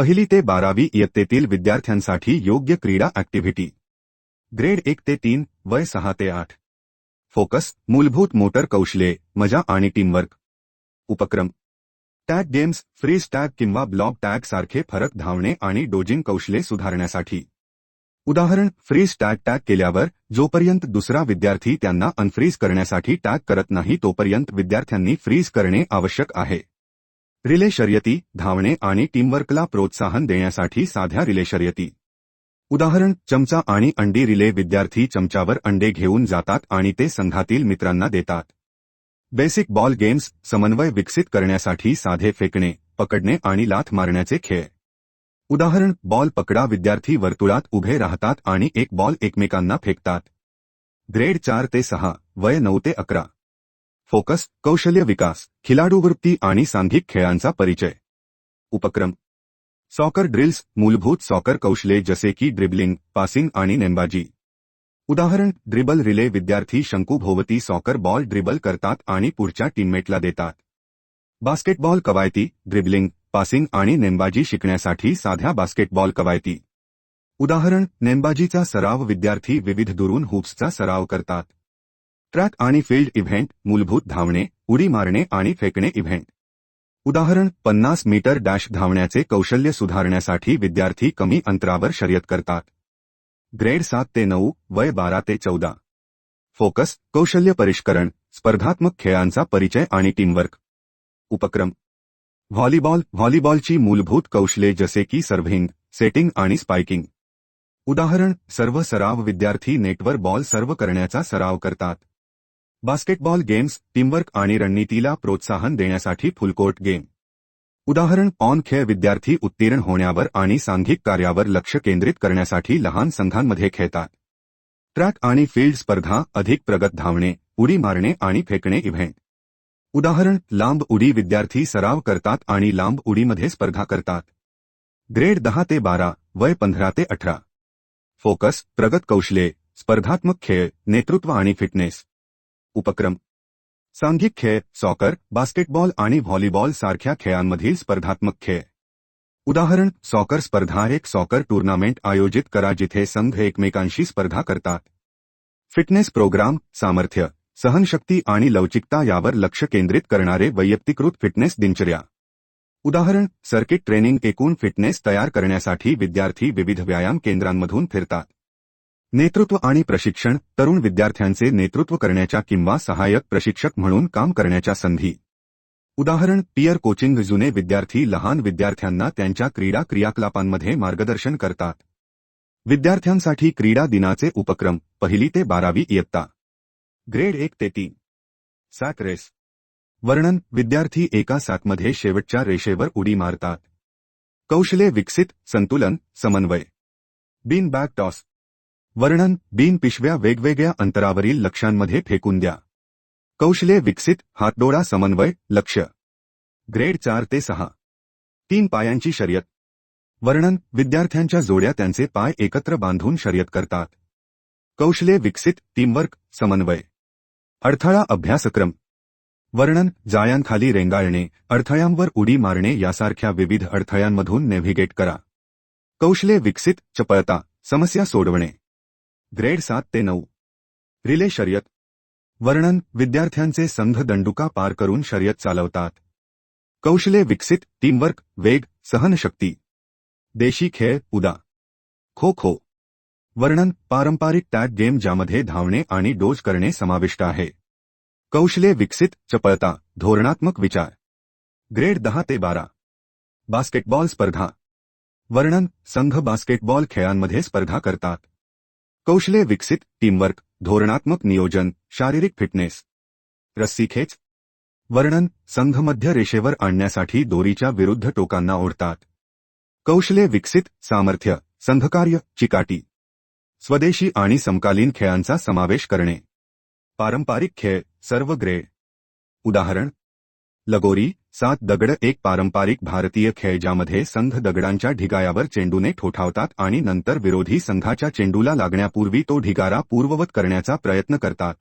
पहिली ते बारावी इयत्तेतील विद्यार्थ्यांसाठी योग्य क्रीडा ऍक्टिव्हिटी ग्रेड एक ते तीन, वय सहा ते आठ. फोकस, मूलभूत मोटर कौशल्ये, मज़ा आणि टीमवर्क. उपक्रम. टॅग गेम्स फ्रीज टॅग किंवा ब्लॉक टॅग सारखे फरक धावणे आणि डोजिंग कौशल्ये सुधारण्यासाठी. उदाहरण फ्रीज टॅग टॅग केल्यावर, जोपर्यंत दुसरा विद्यार्थी त्यांना अनफ्रीज करण्यासाठी टॅग करत नाही, तोपर्यंत विद्यार्थ्यांनी फ्रीज करणे आवश्यक आहे. रिले शर्यती धावणे आणि टीमवर्कला प्रोत्साहन देण्यासाठी साध्या रिले शर्यती. उदाहरण चमचा आणि अंडी रिले विद्यार्थी चमच्यावर अंडे घेऊन जातात आणि ते संघातील मित्रांना देतात. बेसिक बॉल गेम्स समन्वय विकसित करण्यासाठी साधे फेकणे पकडणे आणि लाथ मारण्याचे खेळ. उदाहरण बॉल पकडा विद्यार्थी वर्तुळात उभे राहतात आणि एक बॉल एकमेकांना फेकतात. ग्रेड चार ते सहा वय नऊ ते अकरा. फोकस कौशल्य विकास खिलाडूवृत्ती आणि सांघिक खेळांचा परिचय. उपक्रम. सॉकर ड्रिल्स मूलभूत सॉकर कौशल्ये जसे की ड्रिबलिंग पासिंग आणि नेमबाजी. उदाहरण ड्रिबल रिले विद्यार्थी शंकूभोवती सॉकर बॉल ड्रिबल करतात आणि पुढच्या टीममेटला देतात. बास्केटबॉल कवायती ड्रिबलिंग पासिंग आणि नेमबाजी शिकण्यासाठी साध्या बास्केटबॉल कवायती. उदाहरण नेमबाजीचा सराव विद्यार्थी विविध दुरून हुप्सचा सराव करतात. ट्रॅक आणि फील्ड इव्हेंट मूलभूत धावणे उडी मारणे आणि फेकणे इव्हेंट. उदाहरण पन्नास मीटर डॅश धावण्याचे कौशल्य सुधारण्यासाठी विद्यार्थी कमी अंतरावर शर्यत करतात. ग्रेड सात ते नऊ वय बारा ते चौदा. फोकस कौशल्य परिष्करण स्पर्धात्मक खेळांचा परिचय आणि टीमवर्क. उपक्रम. व्हॉलीबॉल व्हॉलीबॉलची मूलभूत कौशल्ये जसे की सर्व्हिंग सेटिंग आणि स्पायकिंग उदाहरण सर्व सराव विद्यार्थी नेटवर बॉल सर्व करण्याचा सराव करतात. बास्केटबॉल गेम्स टीमवर्क आणि रणनीतीला प्रोत्साहन देण्यासाठी फुलकोर्ट गेम उदाहरण ऑन खेळ विद्यार्थी उत्तीर्ण होण्यावर आणि सांघिक कार्यावर लक्ष केंद्रित करण्यासाठी लहान संघांमध्ये खेळतात. ट्रॅक आणि फ़ील्ड स्पर्धा, अधिक प्रगत धावणे, उडी मारणे आणि फेकणे इव्हेंट उदाहरण, लांब उडी विद्यार्थी सराव करतात आणि लांब उडीमध्ये स्पर्धा करतात. ग्रेड दहा ते बारा, वय पंधरा ते अठरा. फोकस प्रगत कौशल्ये, स्पर्धात्मक खेळ, नेतृत्व आणि फिटनेस उपक्रम। सांघिक खेळ सॉकर बास्केटबॉल आणि व्हॉलीबॉल सारख्या खेळांमधील स्पर्धात्मक खेळ. उदाहरण सॉकर स्पर्धा एक सॉकर टूर्नामेंट आयोजित करा जिथे संघ एकमेकांशी स्पर्धा करतात. फिटनेस प्रोग्राम सामर्थ्य, सहनशक्ती आणि लवचिकता यावर लक्ष केंद्रित करणारे वैयक्तिकृत फिटनेस दिनचर्या. उदाहरण सर्किट ट्रेनिंग एकूण फिटनेस तयार करण्यासाठी विद्यार्थी विविध व्यायाम केंद्रांमधून फिरतात. नेतृत्व आणि प्रशिक्षण तरुण विद्यार्थ्यांचे नेतृत्व करण्याच्या किंवा सहाय्यक प्रशिक्षक म्हणून काम करण्याच्या संधी. उदाहरण पियर कोचिंग जुने विद्यार्थी लहान विद्यार्थ्यांना त्यांच्या क्रीडा क्रियाकलापांमध्ये मार्गदर्शन करतात. विद्यार्थ्यांसाठी क्रीडा दिनाचे उपक्रम पहिली ते बारावी इयत्ता. ग्रेड एक ते तीन. सात रेस. वर्णन विद्यार्थी एका सातमध्ये शेवटच्या रेषेवर उडी मारतात. कौशल्ये विकसित संतुलन समन्वय. Bean bag toss. वर्णन बीन पिशव्या वेगवेगळ्या अंतरावरील लक्ष्यांमध्ये फेकून द्या. कौशल्ये विकसित हातडोळा समन्वय लक्ष. ग्रेड चार ते सहा. तीन पायांची शर्यत. वर्णन विद्यार्थ्यांच्या जोड्या त्यांचे पाय एकत्र बांधून शर्यत करतात. कौशल्ये विकसित टीमवर्क समन्वय. अडथळा अभ्यासक्रम. वर्णन जाळ्यांखाली रेंगाळणे अडथळ्यांवर उडी मारणे यासारख्या विविध अडथळ्यांमधून नेव्हिगेट करा. कौशल्ये विकसित चपळता समस्या सोडवणे. ग्रेड सात ते नऊ. रिले शर्यत. वर्णन विद्यार्थ्यांचे संघ दंडुका पार करून शर्यत चालवतात. कौशल्ये विकसित टीमवर्क वेग, सहनशक्ती. देशी खेळ, उदा. खो खो वर्णन, पारंपरिक टॅग गेम ज्यामध्ये धावणे आणि डोज करणे समाविष्ट आहे. कौशल्ये विकसित, चपळता, धोरणात्मक विचार. ग्रेड दहा ते बारा. बास्केटबॉल स्पर्धा. वर्णन, संघ बास्केटबॉल खेळांमध्ये स्पर्धा करतात. कौशल्य विकसित टीमवर्क धोरणात्मक नियोजन शारीरिक फिटनेस रस्सीखेच. वर्णन संघ मध्य रेषेवर आणण्यासाठी दोरीच्या विरुद्ध टोकांना ओढतात. कौशल्ये विकसित सामर्थ्य संघकार्य चिकाटी. स्वदेशी आणि समकालीन खेळांचा समावेश करणे. पारंपरिक खेळ सर्व ग्रेड उदाहरण लगोरी सात दगड एक पारंपरिक भारतीय खेळ ज्यामध्ये संघ दगडांच्या ढिगायावर चेंडूने ठोठावतात आणि नंतर विरोधी संघाच्या चेंडूला लागण्यापूर्वी तो ढिगारा पूर्ववत करण्याचा प्रयत्न करतात.